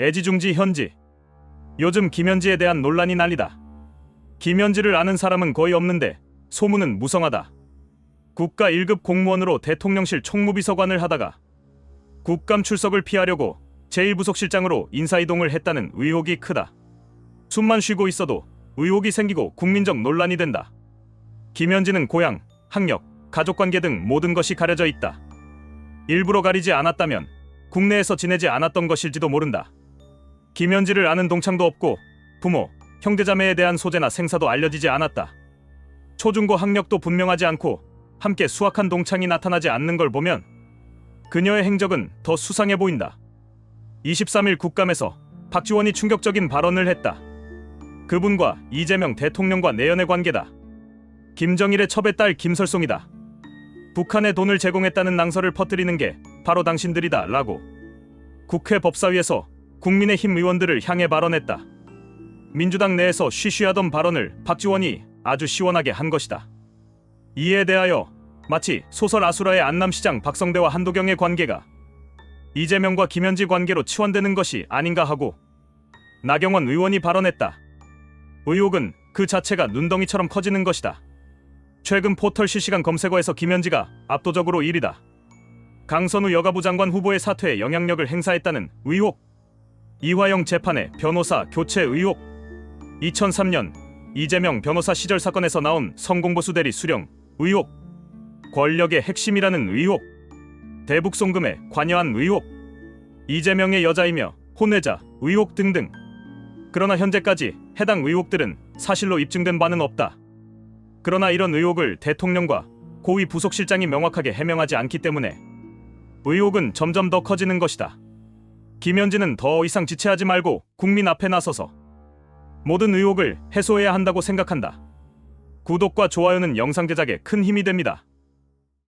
애지중지 현지. 요즘 김현지에 대한 논란이 난리다. 김현지를 아는 사람은 거의 없는데 소문은 무성하다. 국가 1급 공무원으로 대통령실 총무비서관을 하다가 국감 출석을 피하려고 제1부속실장으로 인사이동을 했다는 의혹이 크다. 숨만 쉬고 있어도 의혹이 생기고 국민적 논란이 된다. 김현지는 고향, 학력, 가족관계 등 모든 것이 가려져 있다. 일부러 가리지 않았다면 국내에서 지내지 않았던 것일지도 모른다. 김현지를 아는 동창도 없고 부모, 형제자매에 대한 소재나 생사도 알려지지 않았다. 초중고 학력도 분명하지 않고 함께 수학한 동창이 나타나지 않는 걸 보면 그녀의 행적은 더 수상해 보인다. 23일 국감에서 박지원이 충격적인 발언을 했다. 그분과 이재명 대통령과 내연의 관계다. 김정일의 첩의 딸 김설송이다. 북한에 돈을 제공했다는 낭설을 퍼뜨리는 게 바로 당신들이다. 라고 국회 법사위에서 국민의힘 의원들을 향해 발언했다. 민주당 내에서 쉬쉬하던 발언을 박지원이 아주 시원하게 한 것이다. 이에 대하여 마치 소설 아수라의 안남시장 박성대와 한도경의 관계가 이재명과 김현지 관계로 치환되는 것이 아닌가 하고 나경원 의원이 발언했다. 의혹은 그 자체가 눈덩이처럼 커지는 것이다. 최근 포털 실시간 검색어에서 김현지가 압도적으로 1위다. 강선우 여가부 장관 후보의 사퇴에 영향력을 행사했다는 의혹. 이화영 재판의 변호사 교체 의혹. 2003년 이재명 변호사 시절 사건에서 나온 성공보수 대리 수령 의혹. 권력의 핵심이라는 의혹. 대북 송금에 관여한 의혹. 이재명의 여자이며 혼외자 의혹 등등. 그러나 현재까지 해당 의혹들은 사실로 입증된 바는 없다. 그러나 이런 의혹을 대통령과 고위 부속실장이 명확하게 해명하지 않기 때문에 의혹은 점점 더 커지는 것이다. 김현지는 더 이상 지체하지 말고 국민 앞에 나서서 모든 의혹을 해소해야 한다고 생각한다. 구독과 좋아요는 영상 제작에 큰 힘이 됩니다.